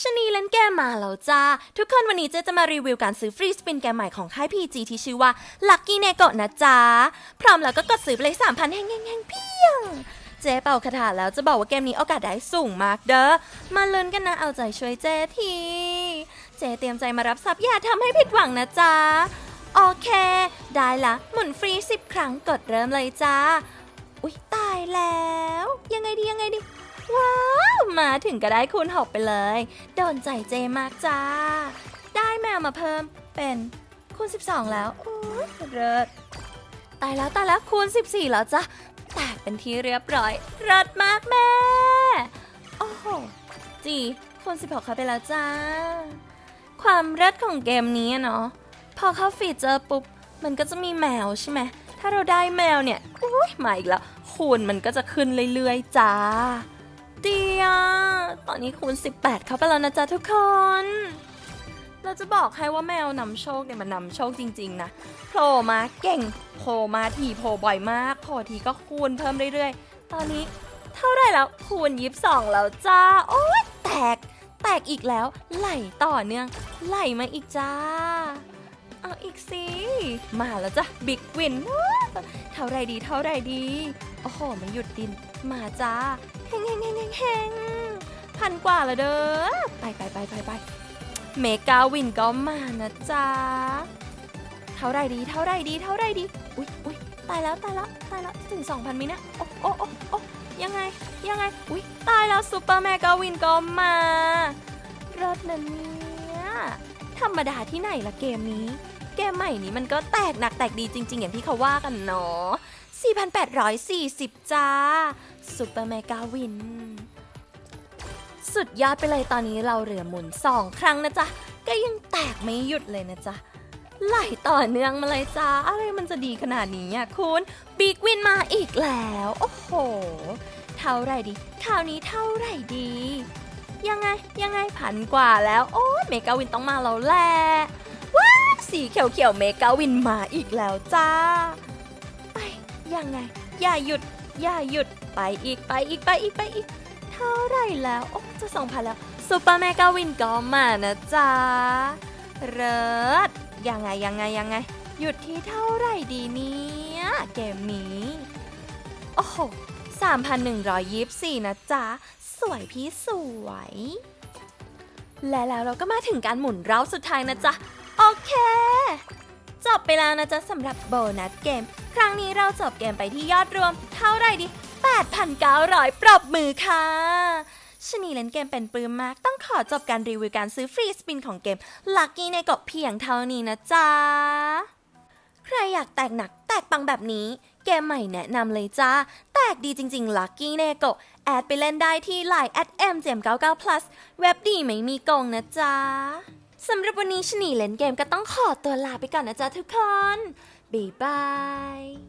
ชนีเล่นเกมมาแล้วจ้า ทุกคนวันนี้เจ๊จะมารีวิวการซื้อฟรีสปินเกมใหม่ของค่าย PG ที่ชื่อว่า Lucky n e g o นะจ๊ะพร้อมแล้วก็กดซื้อไปเลย3,000แห่งแห่งแห่งเพียง เจ๊เป่าคาถาแล้วจะบอกว่าเกมนี้โอกาสได้สูงมากเด้อ มาลุ้นกันนะเอาใจช่วยเจ๊ที เจ๊เตรียมใจมารับทรัพย์อย่าทำให้ผิดหวังนะจ๊ะโอเค ได้ละหมุนฟรี10 ครั้งกดเริ่มเลยจ้า อุ๊ยตายแล้ว มาถึงก็ได้คูณหกไปเลย โดนใจเจมากจ้า ได้แมวมาเพิ่มเป็นคูณ 12 แล้วโอ้ยเริศตายแล้วตายแล้วคูณ 14 แล้วจ้ะแตกเป็นที่เรียบร้อยเริศมากแม่ โอ้โหจีคูณ 16เข้าไปแล้วจ้า ความเริศของเกมนี้เนาะพอเข้าฟีเจอร์ปุ๊บ มันก็จะมีแมวใช่ไหมถ้าเราได้แมวเนี่ยอุ้ยมาอีกแล้วคูณมันก็จะขึ้นเรื่อยๆจ้า นี้คูณ 18 เข้าไปแล้วนะจ๊ะทุกคน เราจะบอกให้ว่าแมวนำโชคเนี่ยมันนำโชคจริง ๆ นะโผล่มาเก่งโผล่มาทีโผล่บ่อยมากโผล่ทีก็คูณเพิ่มเรื่อยๆ ตอนนี้เท่าไรแล้วคูณยิบสองแล้วจ้า โอ๊ยแตก แตกอีกแล้ว ไหลต่อเนื่อง ไหลมาอีกจ้า เอาอีกสิ มาแล้วจ้ะบิ๊กวินเท่าไรดีเท่าไรดี โอ้โหไม่หยุดดิน มาจ้าเฮงเฮงเฮงเฮงเฮง พันกว่าล้วเด้อ ไปไปไปไปไปเมกาวินก็มานะจ๊ะ เท่าไรดี เท่าไรดี เท่าไรดี อุ๊ยอุ๊ยตายแล้วตายแล้วตายแล้วถึง 2,000มินะโอ้โอ้โอ้โอ้ยังไง ยังไง อุ๊ย ตายแล้วซูเปอร์เมกาวินก็มารถนะเนี่ยธรรมดาที่ไหนละเกมนี้ เกมใหม่นี้มันก็แตกหนักแตกดีจริง ๆ อย่างที่เขาว่ากันเนาะ4,840 จ้าซูเปอร์เมกาวิน สุดยอดไปเลยตอนนี้เราเหลือหมุน 2 ครั้งนะจ๊ะ ก็ยังแตกไม่หยุดเลยนะจ๊ะ ไหลต่อเนื่องมาเลยจ้า อะไรมันจะดีขนาดนี้อะคุณบิ๊กวินมาอีกแล้ว โอ้โห เท่าไรดี คราวนี้เท่าไรดี ยังไงยังไงพันกว่าแล้ว โอ้เมกาวินต้องมาแล้วแหละว้าสีเขียวๆเมกาวินมาอีกแล้วจ้า ไปยังไง อย่าหยุด อย่าหยุดไปอีกไปอีกไปอีกไปอีก ท่าไหร่แล้ว โอ้จะสองพันแล้วซูเปอร์เมกาวินก็มานะจ๊ะ เริศยังไงยังไงยังไง หยุดที่เท่าไหร่ดีเนี่ยเกมนี้ โอ้โห3,124นะจ๊ะ สวยพี่สวย และแล้วเราก็มาถึงการหมุนเร้าสุดท้ายนะจ๊ะ โอเค จบไปแล้วนะจ๊ะสำหรับโบนัสเกม ครั้งนี้เราจบเกมไปที่ยอดรวม เท่าไหร่ดิ 8,900 ปรบมือค่ะชนีเล่นเกมเป็นปลื้มมาก ต้องขอจบการรีวิวการซื้อฟรีสปินของเกม Lucky ในกบเพียงเท่านี้นะจ๊ะ ใครอยากแตกหนักแตกปังแบบนี้ เกมใหม่แนะนำเลยจ้า แตกดีจริงๆ Lucky เนโกแอดไปเล่นได้ที่ Line at m 9 9 plus เว็บดีไม่มีโกงนะจ๊ะสำหรับวันนี้ชนีเล่นเกมก็ต้องขอตัวลาไปก่อนนะจ๊ะทุกคน บ๊ายบาย